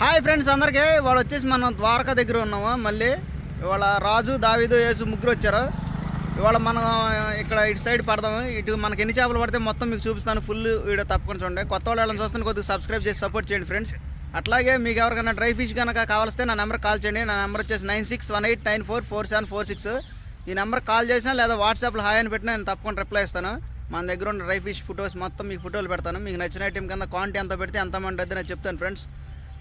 Hi friends అందరికీ. వాళ్ళు వచ్చేసి మనం ద్వారకా దగ్గర ఉన్నాము. మళ్ళీ ఇవాళ రాజు దావీదు యేసు ముగ్గురు వచ్చారు. ఇవాళ మనం ఇక్కడ ఇటు సైడ్ పడదాము. ఇటు మనకి ఎన్ని చేపలు పడితే మొత్తం మీకు చూపిస్తాను. ఫుల్ వీడియో తప్పకుండా చూడండి. కొత్త వాళ్ళని చూస్తాను కొద్దిగా సబ్స్క్రైబ్ చేసి సపోర్ట్ చేయండి ఫ్రెండ్స్. అట్లాగే మీకు ఎవరికైనా డ్రై ఫిష్ కనుక కావాల్స్తే నా నెంబర్ కాల్ చేయండి. నా నెంబర్ వచ్చేసి nine six one eight nine four four seven four six. ఈ నెంబర్ కాల్ చేసినా లేదా వాట్సాప్లో హాయ్ అని పెట్టినా నేను తప్పకుండా రిప్లై ఇస్తాను. మన దగ్గర ఉన్న డ్రై ఫిష్ ఫొటోస్ మొత్తం మీకు ఫోటోలు పెడతాను. మీకు నచ్చిన ఐటెం కింద క్వాంటిటీ ఎంత పెడితే ఎంత అమౌంట్ అయితే నేను చెప్తాను ఫ్రెండ్స్.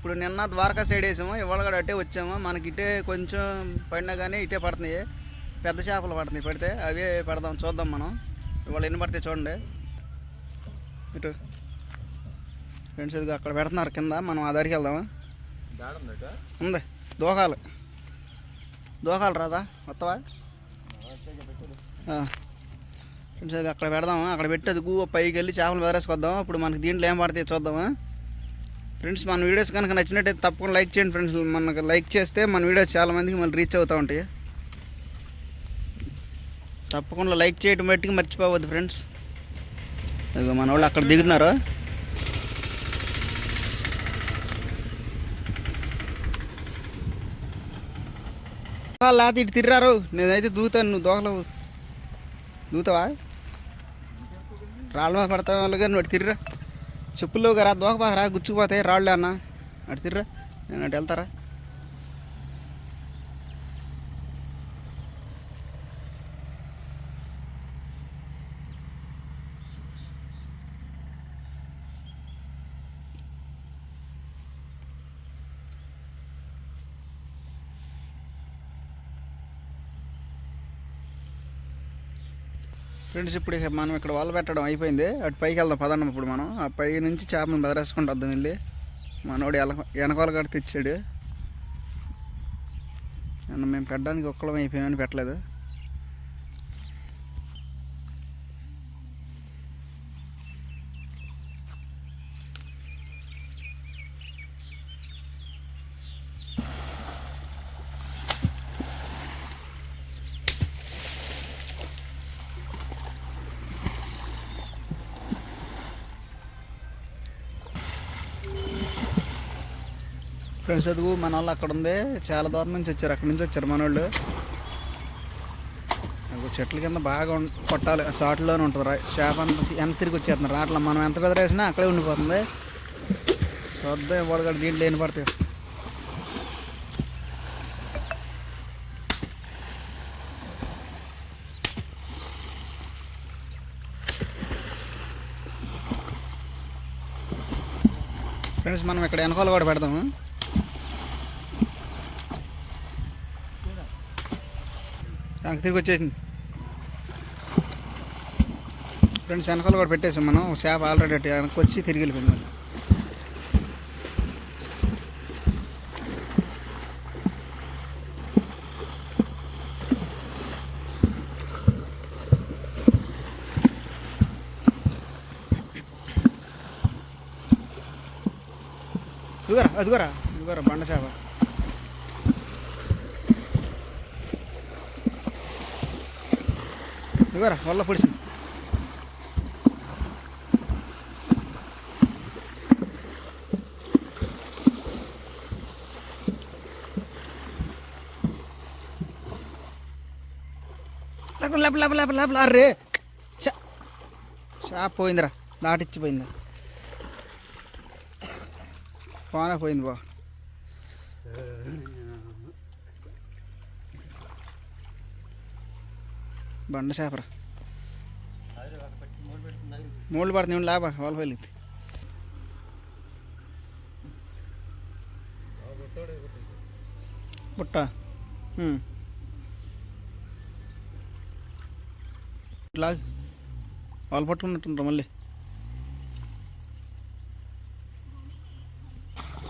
ఇప్పుడు నిన్న ద్వారకా సైడ్ వేసాము ఇవాళ కూడా అట్టే వచ్చాము. మనకి ఇటే కొంచెం పడినా కానీ ఇటే పడుతున్నాయి. పెద్ద చేపలు పడుతున్నాయి. పడితే అవే పెడదాం చూద్దాం మనం. ఇవాళ ఎన్ని పడితే చూడండి. ఇటు ఫ్రెండ్స్ ఇదిగో అక్కడ పెడుతున్నారు. కింద మనం ఆ దారికి వెళ్దామా? ఉంది. దోకాలు దోకాలు రాదా? వస్తావా? ఫ్రెండ్స్ అక్కడ పెడదామా? అక్కడ పెట్టి అది గూ పైకి వెళ్ళి చేపలు బెదరేసుకొద్దాం ఇప్పుడు మనకి దీంట్లో ఏం పడతాయి చూద్దామా? ఫ్రెండ్స్ మన వీడియోస్ కనుక నచ్చినట్టయితే తప్పకుండా లైక్ చేయండి ఫ్రెండ్స్ మనకు లైక్ చేస్తే మన వీడియోస్ చాలా మందికి మళ్ళీ రీచ్ అవుతూ ఉంటాయి. తప్పకుండా లైక్ చేయడం బట్టి మర్చిపోవద్దు ఫ్రెండ్స్ మన వాళ్ళు అక్కడ దిగుతున్నారు. లేకపోతే ఇటు తిర్రారు నేనైతే దూతాను నువ్వు దోకలేవు దూతావా రాళ్ళ మీద పడతావు? వాళ్ళు కానీ నువ్వు తిర్రా చెప్పుల్లో రా దోకబాకరా గుచ్చుకుపోతాయి రాళ్ళు అన్న. అటు తిర్రా నేను అటు వెళ్తారా? ఫ్రెండ్స్ ఇప్పుడు మనం ఇక్కడ వాళ్ళు పెట్టడం అయిపోయింది. అటు పైకి వెళ్దాం పదండం ఇప్పుడు మనం. ఆ పై నుంచి చేపను బెదరేసుకుంటూ వద్దాం వెళ్ళి. మనోడు ఎల వెనకాల కాడ తెచ్చాడు మేము పెట్టడానికి ఒక్కడం అయిపోయామని పెట్టలేదు. ఫ్రెండ్స్ చదువు మన వాళ్ళు అక్కడ ఉంది. చాలా దూరం నుంచి వచ్చారు అక్కడ నుంచి వచ్చారు మన వాళ్ళు చెట్ల కింద బాగా కొట్టాలి. షాట్లోనే ఉంటుంది చేప అంత ఎంత తిరిగి వచ్చేస్తున్నారు రాట్ల. మనం ఎంత బెదరేసినా అక్కడే ఉండిపోతుంది. చూద్దాం ఇవాళ కూడా దీంట్లో లేని పడతాయి. ఫ్రెండ్స్ మనం ఇక్కడ వెనకాల కూడా పెడదాము. వెనక్కి తిరిగి వచ్చేసింది. రెండు వెనకాల కూడా పెట్టేసాం మనం. చేప ఆల్రెడీ అటు వెనక్కి వచ్చి తిరిగి వెళ్ళిపోయింది మళ్ళీ. అదిగోరా అదిగోరా ఇదిగోరా బండ చేప. ఇదిగోరా వల్ల పొడిసింది లేప లేప లేప లేప అర్రే. చా పోయిందిరా. దాటిచ్చిపోయిందా పోనా పోయింది బా. బండ చేపరా. మూడు పడుతుంది లాభ. వాళ్ళ వెళ్ళింది బుట్ట. ఉమ్. లాగ్ వాళ్ళు పట్టుకున్నట్టుంటారు మళ్ళీ.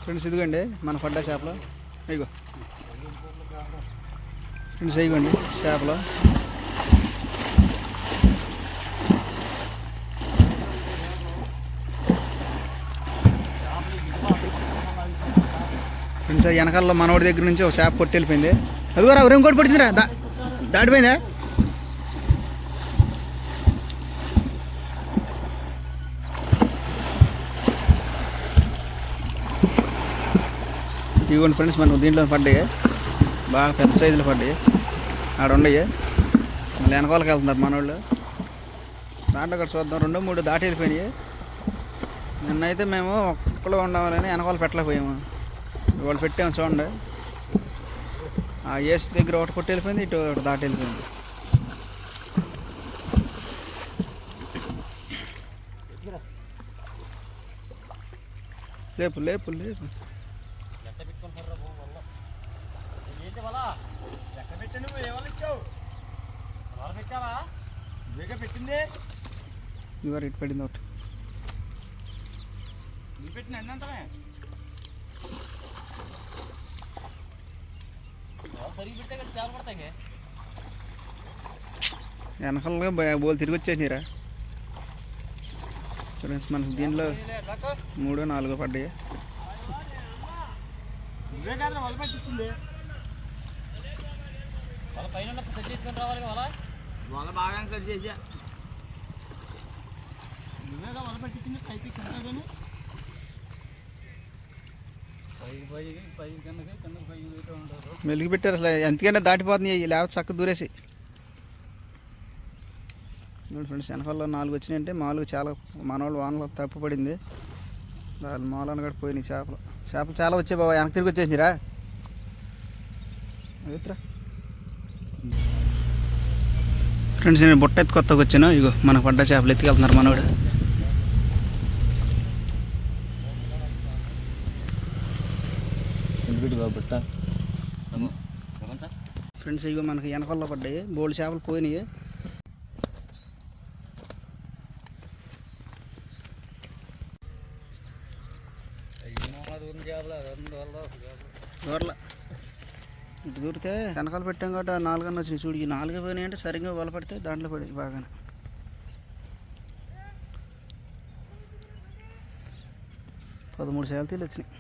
ఫ్రెండ్స్ ఇదిగోండి మన పడ్డా చేపలు. ఇగో. ఫ్రెండ్స్ ఇదిగోండి చేపలు ఫ్రెండ్స్ వెనకాల మనోడి దగ్గర నుంచి ఒక చేప కొట్టి వెళ్ళిపోయింది. అదిగోరా కూడా ఇంకోటి పడిచిందిరా దా దాటిపోయిందా? ఇదిగోండి ఫ్రెండ్స్ మనం దీంట్లో పడ్డాయి. బాగా పెద్ద సైజులో పడ్డాయి. ఆడ ఉండయి. మళ్ళీ వెనకాలకి వెళ్తున్నారు మనోళ్ళు. దాంట్లో అక్కడ చూద్దాం. రెండు మూడు దాటి వెళ్ళిపోయినాయి. నిన్నైతే మేము ఒక్కలో ఉండమని వెనకాల పెట్టలేకపోయాము. వాళ్ళు పెట్టాము చూడండి. ఆ ఏసు దగ్గర ఒకటి కొట్టి వెళ్ళిపోయింది ఇటు ఒకటి దాటి వెళ్ళిపోయింది. లేపు లేపు లేపు. ఇచ్చావు పెట్టింది ఇవారు ఇటు పడింది ఒకటి. నువ్వు పెట్టిన అన్ని అంతమే సరిగి పెట్టే కదా చేపలు పడతాయి వెనకాలగా బోల్ తిరిగి వచ్చేసినారా ఫ్రెండ్స్ మనకి దీనిలో మూడు నాలుగు పడ్డాయి. వాళ్ళ పైన సెట్ చేసుకొని రావాలి వల వల బాగా సెట్ చేసా నువ్వేగా కింద కానీ పైకి పైకి పైకి కిందకి కిందకి పైకి పెట్టి ఉంటారు మెలిగి పెట్టారు అసలు. ఎంతకైనా దాటిపోతుంది లేకపోతే చక్క దూరేసి. చూడండి ఫ్రెండ్స్ వెనకాల నాలుగు వచ్చినాయంటే మామూలుగా చాలా మనవాళ్ళు వానలో తప్పు పడింది దాని మాలను కూడా పోయినాయి చేపలు. చేపలు చాలా వచ్చాయి బాబా. వెనక్కి తిరిగి వచ్చేసిరా ఎత్తురా ఫ్రెండ్స్ నేను బుట్ట ఎత్తి కొత్తగా వచ్చాను ఇగో మనకు పడ్డ చేపలు ఎత్తుకెళ్తున్నారు మనవాడు బట్ట ఫ్రెండ్స్ ఇగో మనకి వెనకల్లో పడ్డాయి. బోల్డ్ చేపలు పోయినాయి. దూరల. ఇటు దూరితే వెనకాల పెట్టాం కాబట్టి ఆ నాలుగన్న వచ్చినాయి. చూడు ఈ నాలుగు పోయినాయి అంటే సరిగ్గా వల పడితే దాంట్లో పడి బాగానే. పదమూడు శాలతీలు వచ్చినాయి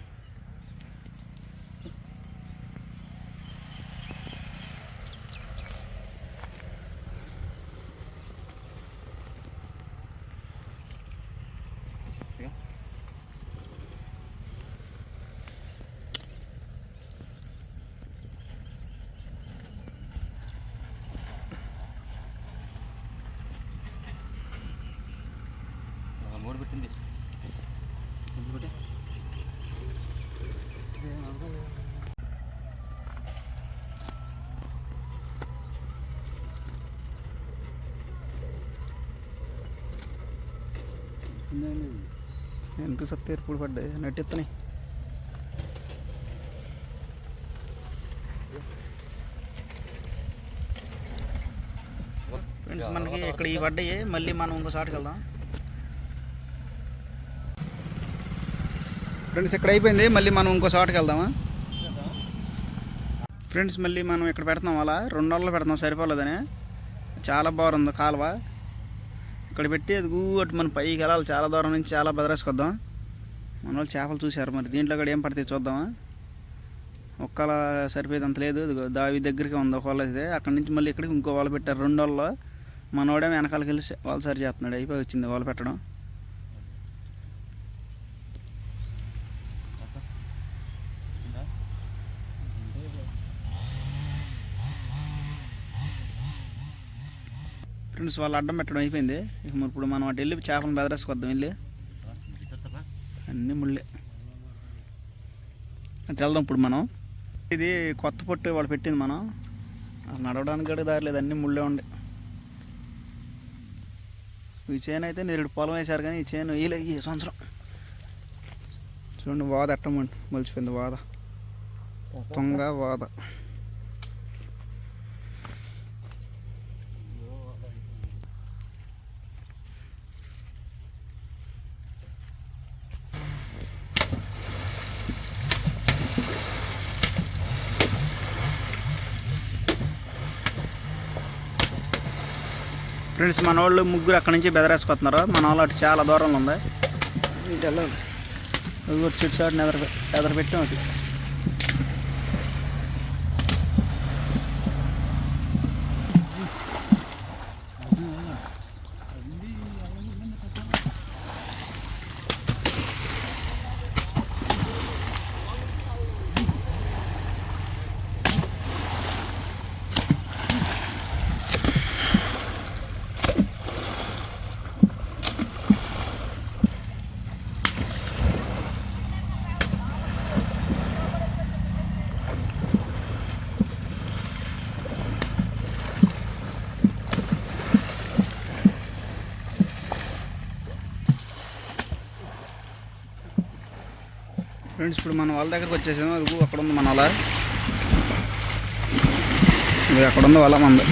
మూడు పెట్టింది ఎంత సత్తే ఎప్పుడు పడ్డాయి నటిస్తున్నాయి ఫ్రెండ్స్ మనకి ఇక్కడ ఈ పడ్డాయి మళ్ళీ మనం ఇంకో వెళ్దాం ఫ్రెండ్స్ ఇక్కడ అయిపోయింది మళ్ళీ మనం ఇంకో వెళ్దామా ఫ్రెండ్స్ మళ్ళీ మనం ఇక్కడ పెడతాం అలా రెండు వందలు పెడతాం సరిపోలేదని చాలా బాగుంది కాలువ అక్కడ పెట్టి అది అటు మనం పైకి వెళ్ళాలి. చాలా దూరం నుంచి చాలా బెదరేసుకొద్దాం. మన వాళ్ళు చేపలు చూశారు మరి. దీంట్లో కూడా ఏం పడితే చూద్దామా? ఒక్కల సరిపోయేది అంత లేదు. దావి దగ్గరికి ఉంది ఒక వాళ్ళ అయితే. అక్కడి నుంచి మళ్ళీ ఇక్కడికి ఇంకో వాళ్ళు పెట్టారు. రెండు వాళ్ళు మనోడే వెనకాలకి వెళ్ళి వాళ్ళు సరి చేస్తున్నాడు. అయిపోయి వచ్చింది వాళ్ళు పెట్టడం. ఫ్రెండ్స్ వాళ్ళు అడ్డం పెట్టడం అయిపోయింది. ఇక ఇప్పుడు మనం అటు వెళ్ళి చేపలను బెదరేసుకొద్దాం వెళ్ళి. అన్నీ ముళ్ళే. అటు వెళ్దాం ఇప్పుడు మనం. ఇది కొత్త పొట్టు వాళ్ళు పెట్టింది మనం. నడవడానికి కూడా దారి లేదు అన్నీ ముళ్ళే ఉండే. ఈ చేను అయితే నేరుడు పొలం వేశారు కానీ ఈ చేను వేయలే ఈ సంవత్సరం. చూడండి వాద ఎట్టమండి మలిచిపోయింది వాద. తొంగ వాద. ఫ్రెండ్స్ మన వాళ్ళు ముగ్గురు అక్కడి నుంచి బెదరేసుకొస్తున్నారు. మన వాళ్ళు అటు చాలా దూరంలో ఉంది. ఇటు వెళ్ళాలి. అది కూడా చెట్టు చాటుని ఎదర ఎదర పెట్టాం అది. ఫ్రెండ్స్ ఇప్పుడు మనం వాళ్ళ దగ్గరకు వచ్చేసాము. అది అక్కడ ఉంది మన వాళ్ళ అక్కడ ఉంది వాళ్ళ మంది.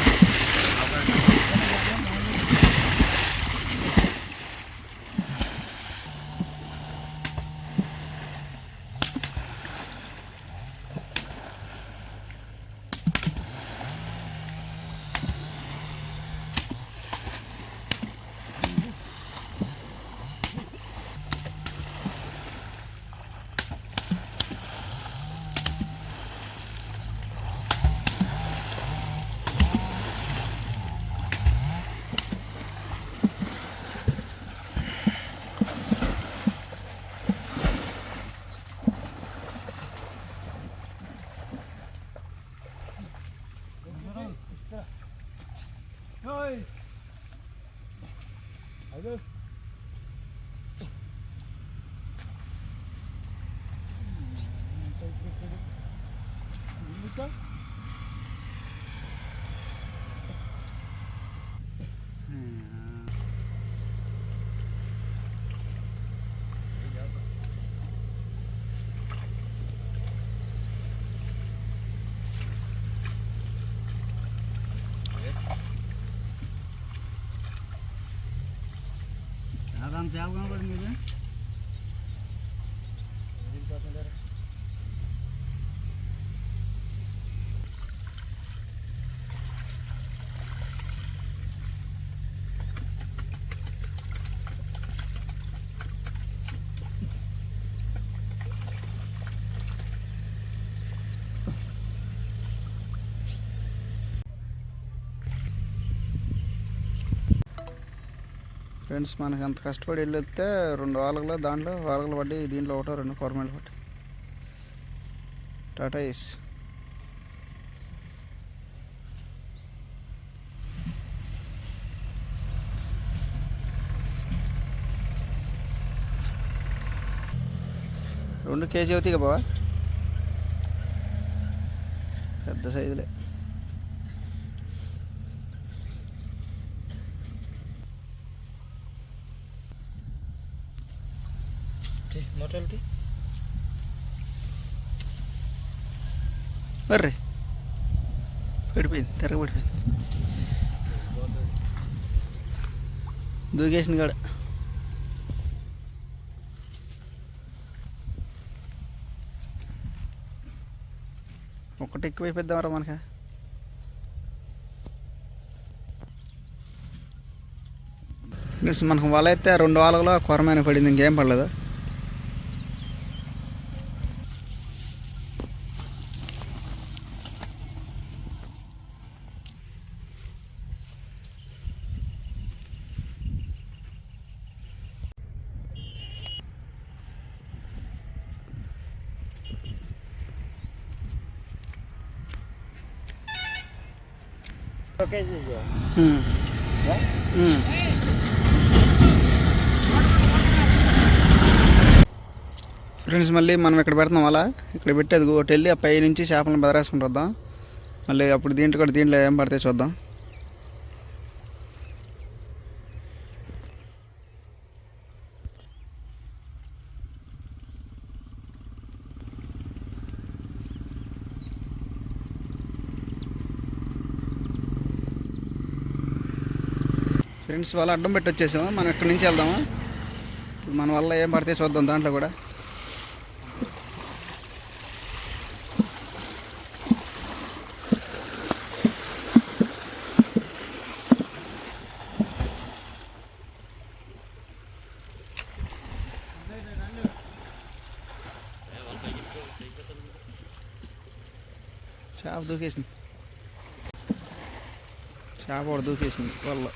అంత తేవ కనపడింది ఇది ఫ్రెండ్స్ మనకి అంత కష్టపడి వెళ్ళొస్తే రెండు వాలగలు దాంట్లో వాలగలు పడ్డి దీంట్లో ఒకటో రెండు కొరమేలు పట్టి టాటా ఇస్ రెండు కేజీ అవుతాయి బావా? పెద్ద సైజులే. మొట్టలకి బర్రే పడిపోయింది తెరగ పడిపోయింది దూకేసింది కాడ ఒకటి ఎక్కువైపోద్దామరా మనక మనకు వల అయితే రెండు వాళ్ళలో కొరమైన పడింది ఇంకేం పడలేదు ఫ్రెండ్స్ మళ్ళీ మనం ఇక్కడ పెడుతున్నాం అలా. ఇక్కడ పెట్టేది ఒకటి వెళ్ళి ఆ పై నుంచి చేపలను బెదరేసుకుంటూ వద్దాం మళ్ళీ అప్పుడు దీంట్లో కూడా దీంట్లో ఏం పడతాయి చూద్దాం. ఫ్రెండ్స్ వాళ్ళు అడ్డం పెట్టి వచ్చేసాము. మనం ఇక్కడి నుంచి వెళ్దాము? మన వల్ల ఏం పడితే చూద్దాం దాంట్లో కూడా. చేప దూకేసింది. చేప కూడా దూకేసింది. వల్ల.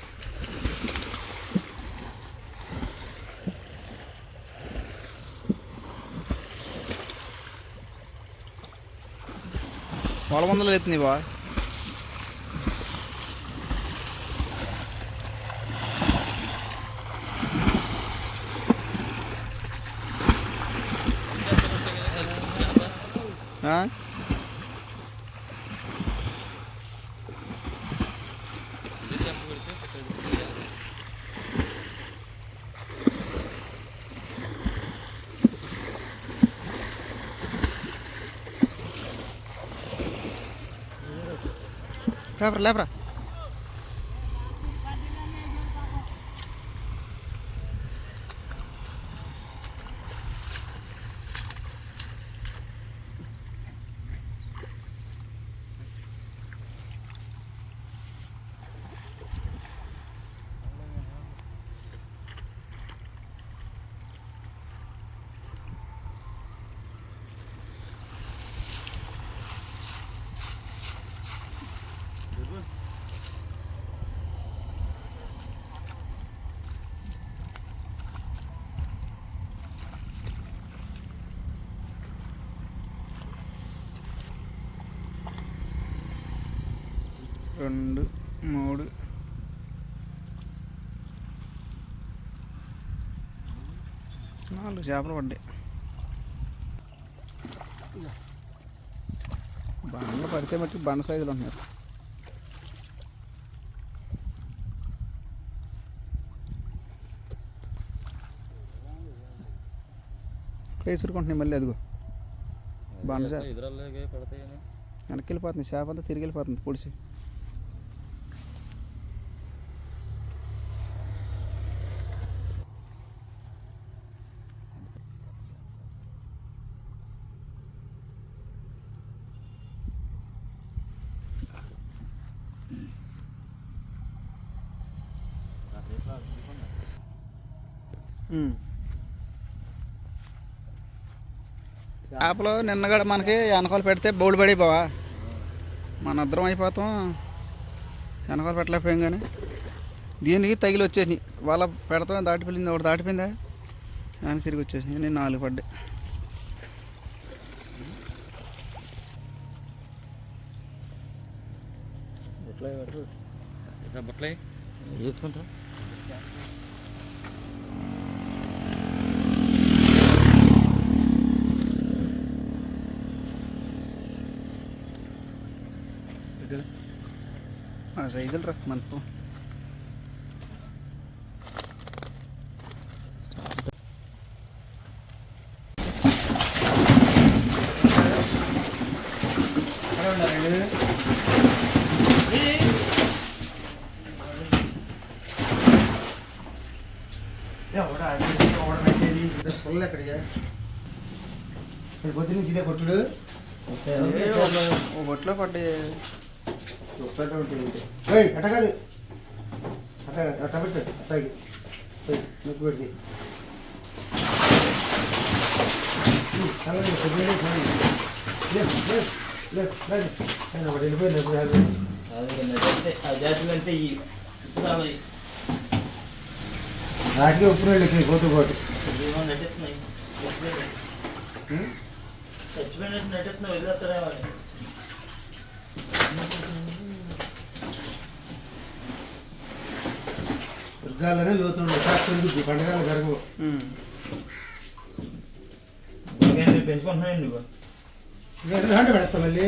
వాళ్ళ వందలు ఎత్తుంది బా ఆ? లేపరా లేపరా రెండు మూడు. నాలుగు చేపలు పడ్డాయి. బండలు పడితే మట్టి బండ సైజులు ఉంటున్నారు ఇక్కడ విసురుకుంటున్నాయి మళ్ళీ అదిగో. బండ చేప వెనక్కి వెళ్ళిపోతుంది చేప అంతా తిరిగి వెళ్ళిపోతుంది పొడిచి చేపలు నిన్నగడ మనకి వెనకాల పెడితే బౌడు పడిపోవా మన ఇద్దరం అయిపోతాం. వెనకాల పెట్టలేకపోయాం కానీ. దీనికి తగిలి వచ్చేసినాయి. వాళ్ళ పెడతాం దాటిపోయింది ఒకటి దాటిపోయిందా? దానికి తిరిగి వచ్చేసినాయి. నేను నాలుగు పడ్డాయి. బట్టలే వేసుకుంటా ఆ సైజులు రా మనకు పుల్ల ఎక్కడికి పొద్దు నుంచి ఇదే కొట్టుడు ఒక బొట్లో పడ్డాయి ఉంటుంది ఏయ్ అట్ట కాదు అట్ట అట్ట పెట్టు అట్టకి నొక్కి పెడితే. నాటికే ఉప్పు వచ్చాయి పోతూ పోటు? చచ్చిపోయినట్టు నటిస్తున్నావు వదిలేస్తారేమో దుర్గాలనే లోతుండే సాక్షి పండగల. పెంచుకుంటున్నాను నువ్వు? అంటే పెడతా మళ్ళీ.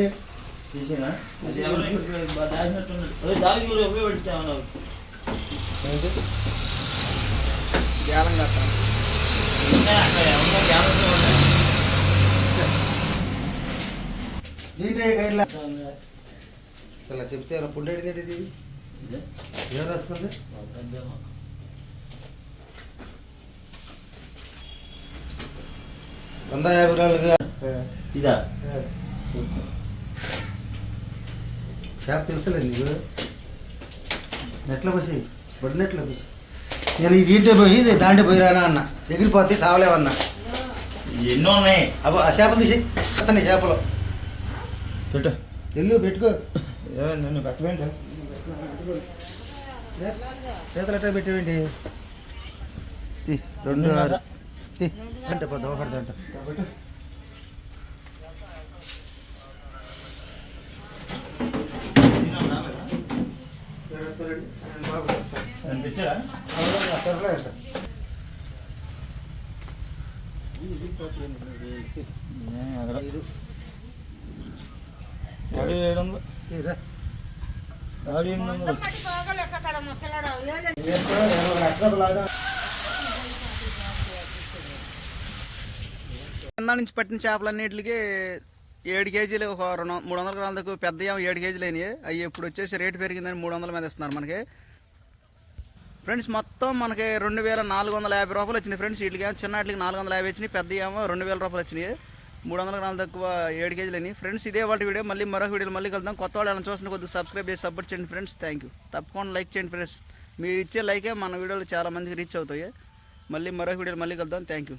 తీసేనా? అది ఎవరో ఇక్కడ దాచినట్టున్నాడు అదే దానికి కూడా ఉపయోగపెడతావు ఏంటి గ్యాలం కట్టాలి ఉన్నాయి అక్కడ ఏమన్నా గ్యాలరీలో ఉన్నాయి ఏంటి గైర్లా అసలు చెప్తే ఏమైనా పుండేది ఏంటి ఇది ఏం రాసుకుంది వంద యాభై రూపాయలుగా. ఇదా? షాప్ తెలుస్తలేదు నీకు? నెట్లో పోసి బడి నెట్లో పోసి నేను ఇది ఇంటే పోయి ఇది దాంట్లో పోయిరానా అన్న. ఎగిరిపోతే సావలేవన్నా. ఎన్నో ఉన్నాయి. అబ్బో ఆ చేపలు తీసి అతని చేపలు. పెట్టు. ఎల్లు పెట్టుకో. నన్ను పెట్టవేంటి? చేతులు ఎట్లా పెట్టేవేంటి? తీ, రెండు ఆరు. తీ, అంటే పొద్దు ఒకటి అంట తెచ్చారా ఏడు వందలు. కింద నుంచి పట్టిన చేపలన్నిటికి ఏడు కేజీలు ఒక రెండు మూడు వందల గ్రాములకు పెద్ద ఏమో ఏడు కేజీలు అయినాయి. అవి ఇప్పుడు వచ్చేసి రేటు పెరిగిందని మూడు వందల మీద ఇస్తున్నారు మనకి. ఫ్రెండ్స్ మొత్తం మనకి రెండు వేల నాలుగు వందల యాభై రూపాయలు వచ్చినాయి ఫ్రెండ్స్. వీటికి ఏమో చిన్న వాటికి నాలుగు వందల యాభై వచ్చినాయి పెద్ద ఏమో రెండు వేల రూపాయలు వచ్చినాయి. మూడు వందల గ్రాములు తక్కువ ఏడు కేజీలు అయినాయి. ఫ్రెండ్స్ ఇదే వాటి వీడియో. మళ్ళీ మరొక వీడియోలో మళ్ళీ కలుద్దాం. కొత్త వాళ్ళు ఏమైనా చూసిన కొద్దిగా సబ్స్క్రైబ్ చేసి సపోర్ట్ చేయండి ఫ్రెండ్స్. థ్యాంక్ యూ తప్పకుండా లైక్ చేయండి ఫ్రెండ్స్. మీరు ఇచ్చే లైకే మన వీడియోలు చాలా మందికి రీచ్ అవుతాయి. మళ్ళీ మరొక వీడియోలో మళ్ళీ కలుద్దాం. Thank you